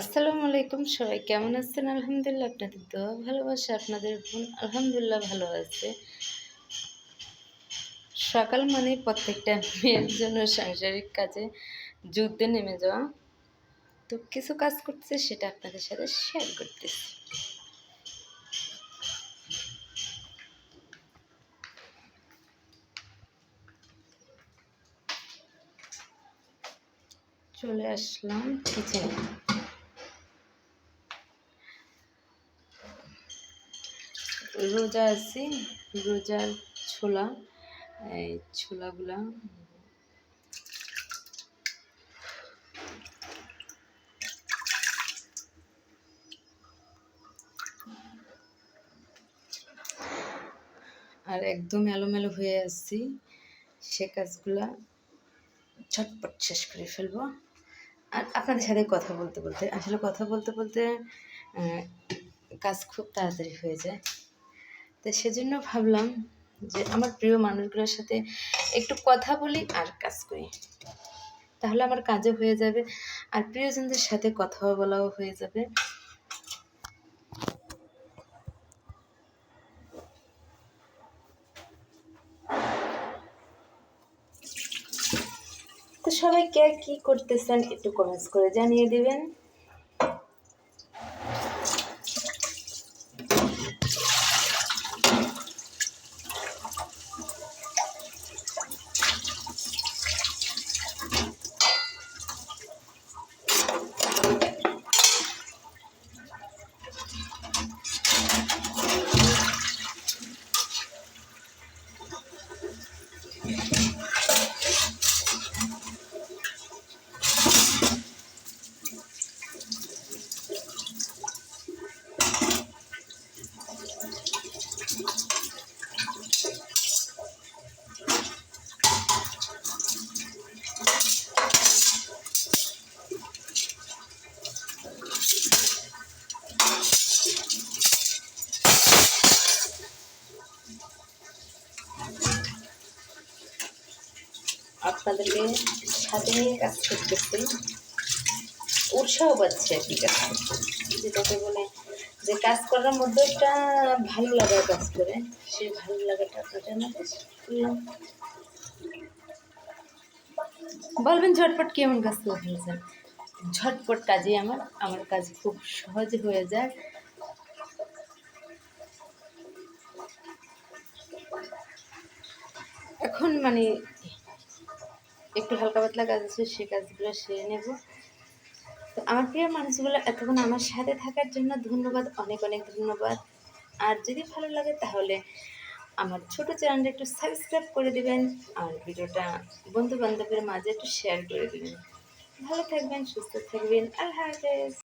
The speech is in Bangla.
আসসালামু আলাইকুম, সবাই কেমন আছেন? আলহামদুলিল্লাহ আপনাদের দোয়া, ভালোবাসা, আপনাদের বোন আলহামদুলিল্লাহ ভালো আছে। সকাল মানে প্রত্যেকটা মেয়ের জন্য সাংসারিক কাজে যুদ্ধে নেমে যাওয়া। তো কিছু কাজ করতেছে, সেটা আপনাদের সাথে শেয়ার করতেছি। চলে আসলাম কিচেনে রোজা আছি, রোজার ছোলা, এই ছোলাগুলা। আর একদম এলোমেলো হয়ে আসছি, সে কাজগুলা ঝটপট শেষ করে ফেলব। আর আপনাদের সাথে কথা বলতে বলতে, আসলে কথা বলতে বলতে কাজ খুব তাড়াতাড়ি হয়ে যায়। তো সেজন্য ভাবলাম যে আমার প্রিয় মানুষগুলোর সাথে একটু কথা বলি আর কাজ করি। তাহলে আমার কাজও হয়ে যাবে আর প্রিয়জনদের সাথে কথাও বলাও হয়ে যাবে। তো সবাই কে কী করতেছেন একটু কমেন্টস করে জানিয়ে দিবেন। আপনাদেরকে সাথে কাজ করতেছি। উৎসাহ পাচ্ছে আর কি কাজ যেটাকে বলে যে কাজ করার মধ্যে একটা ভালো লাগার কাজ করে। সেই ভালো লাগাটা আপনাদের বলবেন ঝটপট কেমন কাজ করে ফেলেছেন ঝটপট কাজে আমার। আমার কাজ খুব সহজ হয়ে যায়। এখন মানে একটু হালকা পাতলা কাজ আছে, সে কাজগুলো সেরে নেব। তো আমার প্রিয় মানুষগুলো, এতক্ষণ আমার সাথে থাকার জন্য ধন্যবাদ, অনেক অনেক ধন্যবাদ। আর যদি ভালো লাগে তাহলে আমার ছোট চ্যানেলটা একটু সাবস্ক্রাইব করে দেবেন, আর ভিডিওটা বন্ধু বান্ধবের মাঝে একটু শেয়ার করে দেবেন। ভালো থাকবেন, সুস্থ থাকবেন, আল্লাহ হাফেজ।